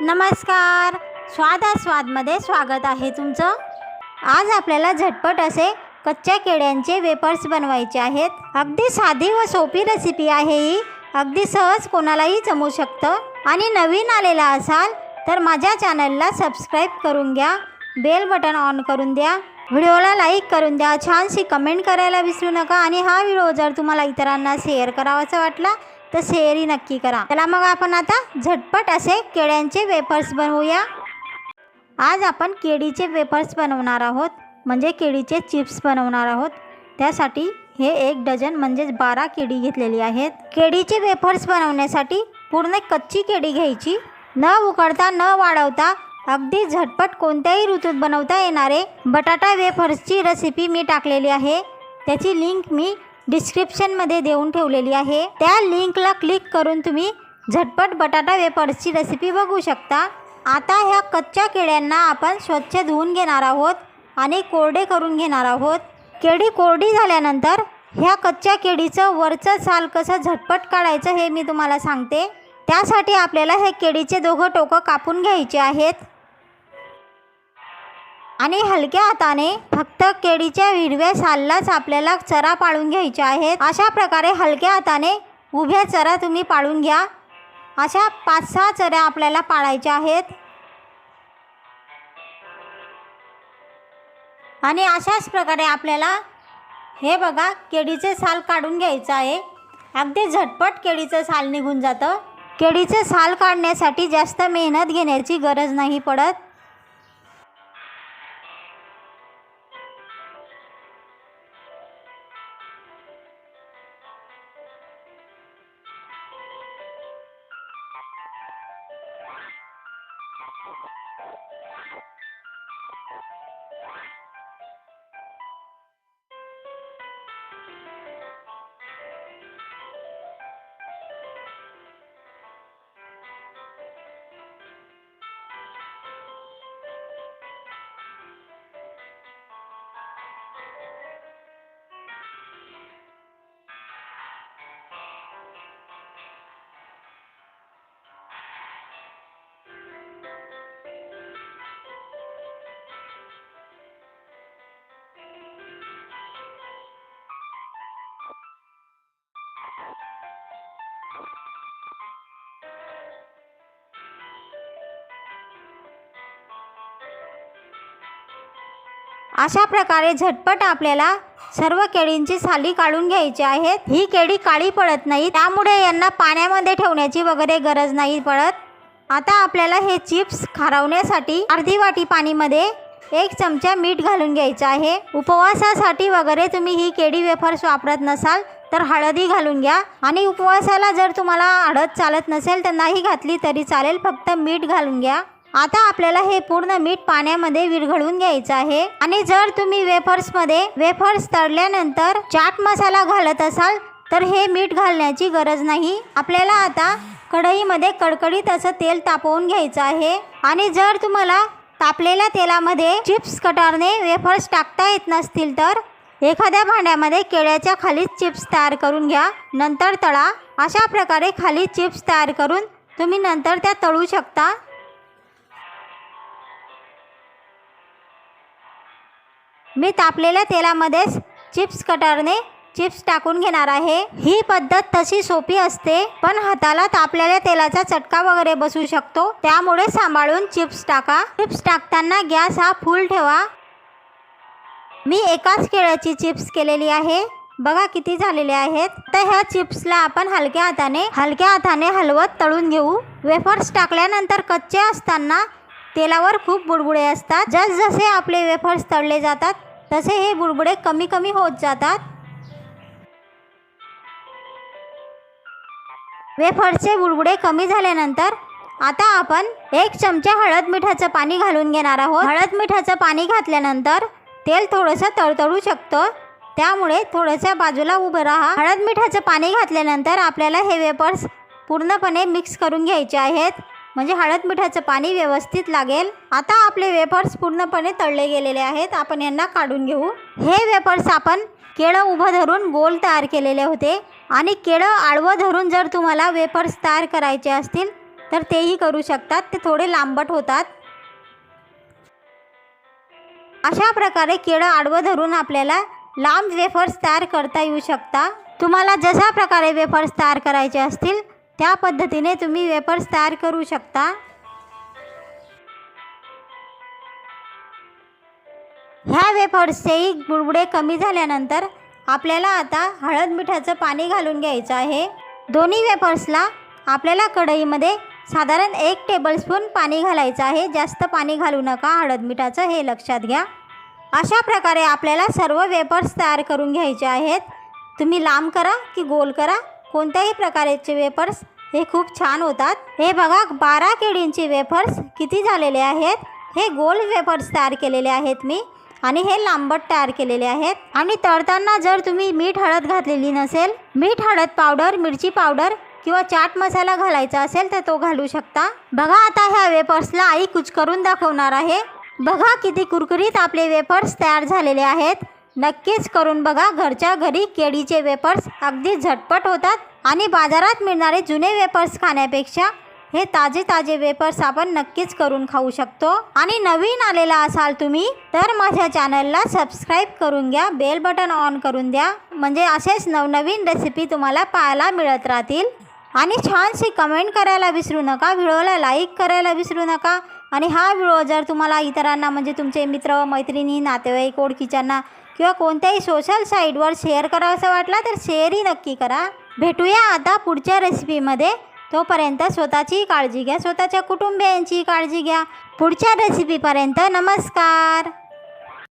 नमस्कार. स्वादास्वादमध्ये स्वागत आहे तुमचं. आज आपल्याला झटपट असे कच्च्या केळ्यांचे वेपर्स बनवायचे आहेत. अगदी साधी व सोपी रेसिपी आहे ही. अगदी सहज कोणालाही जमू शकतं. आणि नवीन आलेला असाल तर माझ्या चॅनलला सबस्क्राईब करून घ्या. बेल बटन ऑन करून द्या. व्हिडिओला लाईक करून द्या. छानशी कमेंट करायला विसरू नका. आणि हा व्हिडिओ जर तुम्हाला इतरांना शेअर करावासा वाटला तर शेअरही नक्की करा. चला मग आपण आता झटपट असे केळ्यांचे वेफर्स बनवूया. आज आपण केळीचे वेफर्स बनवणार आहोत. म्हणजे केळीचे चिप्स बनवणार आहोत. त्यासाठी हे एक डझन म्हणजेच बारा केळी घेतलेली आहेत. केळीचे वेफर्स बनवण्यासाठी पूर्ण कच्ची केळी घ्यायची. न उकडता न वाढवता अगदी झटपट कोणत्याही ऋतूत बनवता येणारे बटाटा वेफर्सची रेसिपी मी टाकलेली आहे. त्याची लिंक मी डिस्क्रिप्शनमध्ये देऊन ठेवलेली आहे. त्या लिंकला क्लिक करून तुम्ही झटपट बटाटा वेफर्सची रेसिपी बघू शकता. आता ह्या कच्च्या केळ्यांना आपण स्वच्छ धुवून घेणार आहोत आणि कोरडे करून घेणार आहोत. केळी कोरडी झाल्यानंतर ह्या कच्च्या केळीचं वरचं साल कसं झटपट काढायचं हे मी तुम्हाला सांगते. त्यासाठी आपल्याला हे केळीचे दोघं टोकं कापून घ्यायचे आहेत. आणि हलक्या हाताने फक्त केळीच्या हिरव्या साललाच आपल्याला चरा पाळून घ्यायच्या आहेत. अशा प्रकारे हलक्या हाताने उभ्या चरा तुम्ही पाळून घ्या. अशा पाच सहा चऱ्या आपल्याला पाळायच्या आहेत. आणि अशाच प्रकारे आपल्याला हे बघा केळीचे साल काढून घ्यायचं आहे. अगदी झटपट केळीचं साल निघून जातं. केळीचे साल काढण्यासाठी जास्त मेहनत घेण्याची गरज नाही पडत. अशा प्रकारे झटपट आपल्याला सर्व केळींची साली काढून घ्यायची आहेत. ही केळी काळी पडत नाही. त्यामुळे यांना पाण्यामध्ये ठेवण्याची वगैरे गरज नाही पडत. आता आपल्याला हे चिप्स खारवण्यासाठी अर्धी वाटी पाणीमध्ये एक चमचा मीठ घालून घ्यायचं आहे. उपवासासाठी वगैरे तुम्ही ही केळी वेफर्स वापरत नसाल तर हळदी घालून घ्या. आणि उपवासाला जर तुम्हाला हळद चालत नसेल तर नाही घातली तरी चालेल. फक्त मीठ घालून घ्या. आता आपल्याला हे पूर्ण मीठ पाण्यामध्ये विरघळून घ्यायचं आहे. आणि जर तुम्ही वेफर्समध्ये वेफर्स तळल्यानंतर चाट मसाला घालत असाल तर हे मीठ घालण्याची गरज नाही. आपल्याला आता कढईमध्ये कडकडीत असं तेल तापवून घ्यायचं आहे. आणि जर तुम्हाला तापलेल्या तेलामध्ये चिप्स कटारने वेफर्स टाकता येत नसतील तर एखाद्या भांड्यामध्ये केळ्याच्या खाली चिप्स तयार करून घ्या. नंतर तळा. अशा प्रकारे खाली चिप्स तयार करून तुम्ही नंतर त्या तळू शकता. मी तापलेल्या तेलामध्येच चिप्स कटरने चिप्स टाकून घेणार आहे. ही पद्धत तशी सोपी असते पण हाताला तापलेल्या तेलाचा चटका वगैरे बसू शकतो. त्यामुळे सांभाळून चिप्स टाका. चिप्स टाकताना गॅस हा फुल ठेवा. मी एकाच केळ्याची चिप्स केलेली आहे. बघा किती झालेले आहेत. तर ह्या चिप्सला आपण हलक्या हाताने हलक्या हाताने हलवत तळून घेऊ. वेफर्स टाकल्यानंतर कच्चे असताना तेलावर खूप बुडबुडे असतात. जसजसे आपले वेफर्स तळले जातात तसे हे बुडबुडे कमी कमी होत जातात. वेफर्सचे बुडबुडे कमी झाल्यानंतर आता आपण एक चमचा हळद मिठाचं पाणी घालून घेणार आहोत. हळद मिठाचं पाणी घातल्यानंतर तेल थोडंसं तळतळू शकतं. त्यामुळे थोडंसं बाजूला उभं राहा. हळद मिठाचं पाणी घातल्यानंतर आपल्याला हे वेपर्स पूर्णपणे मिक्स करून घ्यायचे आहेत. म्हणजे हळद मिठाचं पाणी व्यवस्थित लागेल. आता आपले वेफर्स पूर्णपणे तळले गेलेले आहेत. आपण यांना काढून घेऊ. हे वेफर्स आपण केळं उभं धरून गोल तयार केलेले होते. आणि केळं आडवं धरून जर तुम्हाला वेफर्स तयार करायचे असतील तर तेही करू शकतात. ते थोडे लांबट होतात. अशा प्रकारे केळं आडवं धरून आपल्याला लांब वेफर्स तयार करता येऊ शकता. तुम्हाला जशा प्रकारे वेफर्स तयार करायचे असतील त्या पद्धतीने तुम्ही वेफर्स तयार करू शकता. ह्या वेफर्सचेही बुडबुडे कमी झाल्यानंतर आपल्याला आता हळद मिठाचं पाणी घालून घ्यायचं आहे. दोन्ही वेफर्सला आपल्याला कढईमध्ये साधारण एक टेबलस्पून पाणी घालायचं आहे. जास्त पाणी घालू नका हळद मिठाचं हे लक्षात घ्या. अशा प्रकारे आपल्याला सर्व वेफर्स तयार करून घ्यायचे आहेत. तुम्ही लांब करा की गोल करा. कोणत्याही प्रकारचे वेफर्स हे खूप छान होतात. हे बघा बारा केळींचे वेफर्स किती झालेले आहेत? हे गोल वेफर्स तयार केलेले आहेत मी. आणि हे लांबट तयार केलेले आहेत. आणि तळताना जर तुम्ही मीठ हळद घातलेली नसेल मीठ हळद पावडर मिरची पावडर किंवा चाट मसाला घालायचा असेल तर तो घालू शकता. बघा आता ह्या वेफर्सला आई कुच करून दाखवणार आहे. बघा किती कुरकुरीत आपले वेफर्स तयार झालेले आहेत. नक्कीच करून बघा. घरच्या घरी केळीचे वेपर्स अगदी झटपट होतात आणि बाजारात मिळणारे जुने वेपर्स खाण्यापेक्षा हे ताजे ताजे वेपर्स आपण नक्कीच करून खाऊ शकतो. आणि नवीन आलेला असाल तुम्ही तर माझ्या चॅनलला सबस्क्राईब करून घ्या बेल बटन ऑन करून द्या. म्हणजे असेच नवनवीन रेसिपी तुम्हाला पाहायला मिळत राहतील. आणि छानशी कमेंट करायला विसरू नका व्हिडिओला लाईक करायला विसरू नका. आणि हा व्हिडिओ जर तुम्हाला इतरांना म्हणजे तुमचे मित्र मैत्रिणी नातेवाईक ओळखीच्यांना किंवा कोणत्याही सोशल साईटवर शेअर करावंसं वाटला तर शेअरही नक्की करा. भेटूया आता पुढच्या रेसिपीमध्ये तोपर्यंत स्वतःची काळजी घ्या स्वतःच्या कुटुंबियांची काळजी घ्या. पुढच्या रेसिपीपर्यंत नमस्कार.